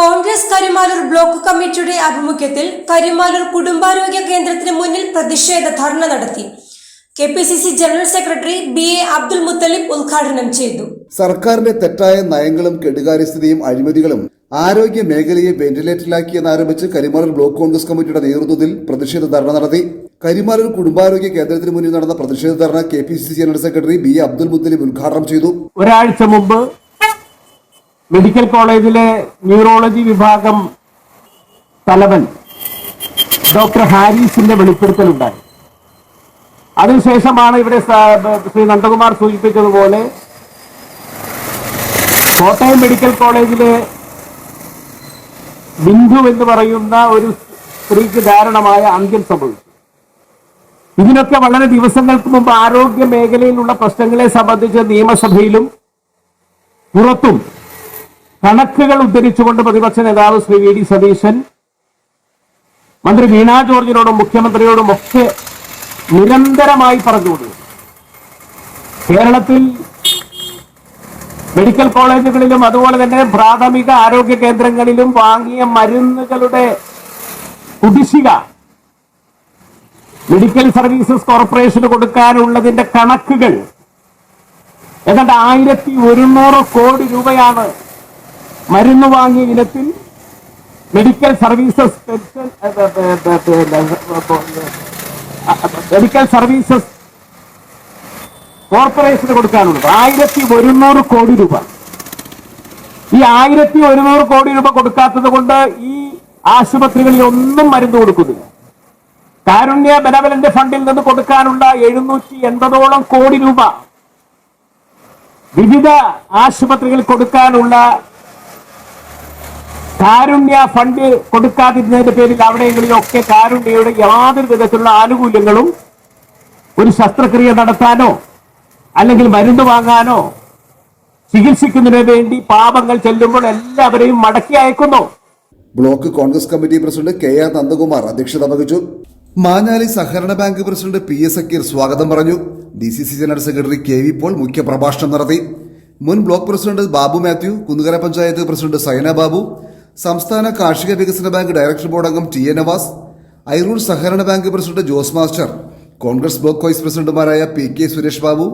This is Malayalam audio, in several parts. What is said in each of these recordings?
കോൺഗ്രസ് കരിമാലൂർ ബ്ലോക്ക് കമ്മിറ്റിയുടെ ആഭിമുഖ്യത്തിൽ കരിമാലൂർ കുടുംബാരോഗ്യ കേന്ദ്രത്തിന് മുന്നിൽ പ്രതിഷേധ ധർണ നടത്തി. K P C C general secretary B A Abdul Muthalib ഉദ്ഘാടനം ചെയ്തു. സർക്കാരിന്റെ തെറ്റായ നയങ്ങളും കെടുകാര്യസ്ഥതയും അഴിമതികളും ആരോഗ്യ മേഖലയെ വെന്റിലേറ്ററിലാക്കി എന്നാരംഭിച്ച് കരിമാലൂർ ബ്ലോക്ക് കോൺഗ്രസ് കമ്മിറ്റിയുടെ നേതൃത്വത്തിൽ പ്രതിഷേധ ധർണ നടത്തി. കരിമാലൂർ കുടുംബാരോഗ്യ കേന്ദ്രത്തിന് മുന്നിൽ നടന്ന പ്രതിഷേധ ധർണ K P C C general secretary B A Abdul Muthalib ഉദ്ഘാടനം ചെയ്തു. ഒരാഴ്ച മുമ്പ് മെഡിക്കൽ കോളേജിലെ ന്യൂറോളജി വിഭാഗം തലവൻ ഡോക്ടർ ഹാരിസിന്റെ വെളിപ്പെടുത്തലുണ്ടായി. അതിനുശേഷമാണ് ഇവിടെ ശ്രീ നന്ദകുമാർ സൂചിപ്പിച്ചതുപോലെ കോട്ടയം മെഡിക്കൽ കോളേജിലെ ബിന്ദു എന്ന് പറയുന്ന ഒരു സ്ത്രീക്ക് ധാരണമായ അന്ത്യം സംഭവിച്ചു. ഇതിനൊക്കെ വളരെ ദിവസങ്ങൾക്ക് മുമ്പ് ആരോഗ്യ മേഖലയിലുള്ള പ്രശ്നങ്ങളെ സംബന്ധിച്ച് നിയമസഭയിലും പുറത്തും കണക്കുകൾ ഉദ്ധരിച്ചുകൊണ്ട് പ്രതിപക്ഷ നേതാവ് ശ്രീ വി ഡി സതീശൻ മന്ത്രി വീണ ജോർജിനോടും മുഖ്യമന്ത്രിയോടും ഒക്കെ നിരന്തരമായി പറഞ്ഞുകൊണ്ടു കേരളത്തിൽ മെഡിക്കൽ കോളേജുകളിലും അതുപോലെ തന്നെ പ്രാഥമിക ആരോഗ്യ കേന്ദ്രങ്ങളിലും വാങ്ങിയ മരുന്നുകളുടെ കുടിശിക മെഡിക്കൽ സർവീസസ് കോർപ്പറേഷന് കൊടുക്കാനുള്ളതിന്റെ കണക്കുകൾ ഏതാണ്ട് ആയിരത്തി ഒരുന്നൂറ് കോടി രൂപയാണ് മരുന്ന് വാങ്ങിയ ഇനത്തിൽ medical services pension medical services corporation കൊടുക്കാനുള്ളത്. ആയിരത്തി ഒരുന്നൂറ് കോടി രൂപ. ഈ ആയിരത്തി ഒരുന്നൂറ് കോടി രൂപ കൊടുക്കാത്തത് കൊണ്ട് ഈ ആശുപത്രികളിൽ ഒന്നും മരുന്ന് കൊടുക്കുന്നില്ല. കാരുണ്യ ബെനവലന്റ് ഫണ്ടിൽ നിന്ന് കൊടുക്കാനുള്ള എഴുന്നൂറ്റി എൺപതോളം കോടി രൂപ വിവിധ ആശുപത്രികളിൽ കൊടുക്കാനുള്ള കാരുണ്യ ഫണ്ട് കൊടുക്കാതിരുന്നതിന്റെ പേരിൽ അവിടെയെങ്കിലൊക്കെ കാരുണ്യയുടെ യാതൊരു വിധത്തിലുള്ള ആനുകൂല്യങ്ങളും ഒരു ശസ്ത്രക്രിയ നടത്താനോ അല്ലെങ്കിൽ മരുന്ന് വാങ്ങാനോ ചികിത്സിക്കുന്നതിന് വേണ്ടി പാപങ്ങൾ ചെല്ലുമ്പോൾ എല്ലാവരെയും മടക്കി അയക്കുന്നു. Block Congress committee president K R Nandakumar അധ്യക്ഷത വഹിച്ചു. മാഞ്ഞാലി സഹകരണ bank president P S Sakkir സ്വാഗതം പറഞ്ഞു. D C C general secretary K V Paul മുഖ്യപ്രഭാഷണം നടത്തി. മുൻ block president Babu Mathew Kunnukara panchayat president Saina Babu സംസ്ഥാന കാർഷിക വികസന ബാങ്ക് ഡയറക്ടർ ബോർഡ് അംഗം ടി എ നവാസ് ഐറൂൾ സഹകരണ bank president Jose master Congress block vice പ്രസിഡന്റുമാരായ P K Suresh Babu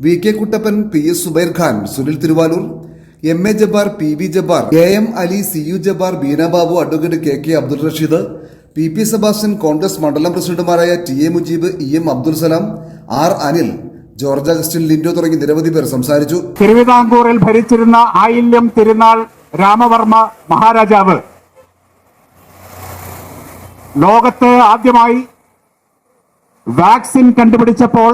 V K Kuttappan P S Subair Khan Sunil Thiruvaloor M A Jabbar P V Jabbar A M Ali C U Jabbar Beena Babu advocate K K Abdul Rasheed P P Sebastian Congress മണ്ഡലം പ്രസിഡന്റുമാരായ T A Mujeeb E M Abdul Salam R Anil George Augustine Lindo തുടങ്ങി നിരവധി പേർ സംസാരിച്ചു. തിരുവിതാംകൂറിൽ ഭരിച്ചിരുന്ന ആയില്യം തിരുനാൾ രാമവർമ്മ മഹാരാജാവ്. ലോകത്ത് ആദ്യമായി വാക്സിൻ കണ്ടുപിടിച്ചപ്പോൾ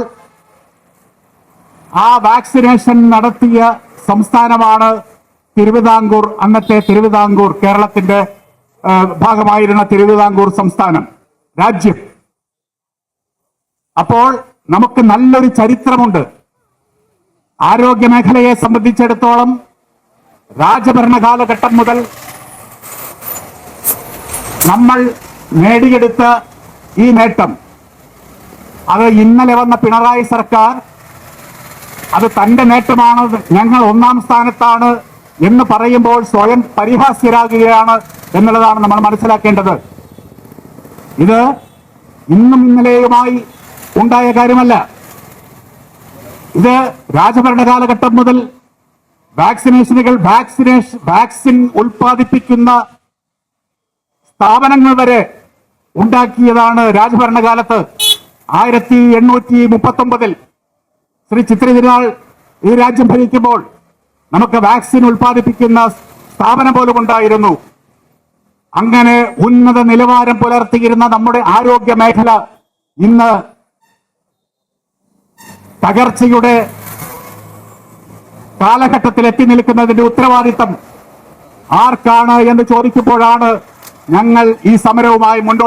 ആ വാക്സിനേഷൻ നടത്തിയ സംസ്ഥാനമാണ് തിരുവിതാംകൂർ അന്നത്തെ തിരുവിതാംകൂർ കേരളത്തിന്റെ ഭാഗമായിരുന്ന തിരുവിതാംകൂർ സംസ്ഥാനം രാജ്യം. അപ്പോൾ നമുക്ക് നല്ലൊരു ചരിത്രമുണ്ട്. ആരോഗ്യ മേഖലയെ സംബന്ധിച്ചിടത്തോളം രാജഭരണ കാലഘട്ടം മുതൽ നമ്മൾ നേടിയെടുത്ത ഈ നേട്ടം. അത് ഇന്നലെ വന്ന പിണറായി സർക്കാർ അത് തന്റെ നേട്ടമാണ് ഞങ്ങൾ ഒന്നാം സ്ഥാനത്താണ് എന്ന് പറയുമ്പോൾ സ്വയം പരിഹാസ്യരാകുകയാണ് എന്നുള്ളതാണ് നമ്മൾ മനസ്സിലാക്കേണ്ടത്. ഇത് ഇന്നും ഇന്നലെയുമായി ഉണ്ടായ കാര്യമല്ല. ഇത് രാജഭരണ കാലഘട്ടം മുതൽ വാക്സിനേഷനുകൾ വാക്സിനേഷൻ വാക്സിൻ ഉൽപ്പാദിപ്പിക്കുന്ന സ്ഥാപനങ്ങൾ വരെ ഉണ്ടാക്കിയതാണ് രാജഭരണകാലത്ത്. ആയിരത്തി എണ്ണൂറ്റി മുപ്പത്തി ഒമ്പതിൽ ശ്രീ ചിത്ര തിരുനാൾ ഈ രാജ്യം ഭരിക്കുമ്പോൾ നമുക്ക് വാക്സിൻ ഉൽപ്പാദിപ്പിക്കുന്ന സ്ഥാപനം പോലും ഉണ്ടായിരുന്നു. അങ്ങനെ ഉന്നത നിലവാരം പുലർത്തിയിരുന്ന നമ്മുടെ ആരോഗ്യ മേഖല ഇന്ന് തകർച്ചയുടെ കാലഘട്ടത്തിൽ എത്തി നിൽക്കുന്നതിന്റെ ഉത്തരവാദിത്തം ആർക്കാണ് എന്ന് ചോദിക്കുമ്പോഴാണ് ഞങ്ങൾ ഈ സമരവുമായി മുന്നോട്ട്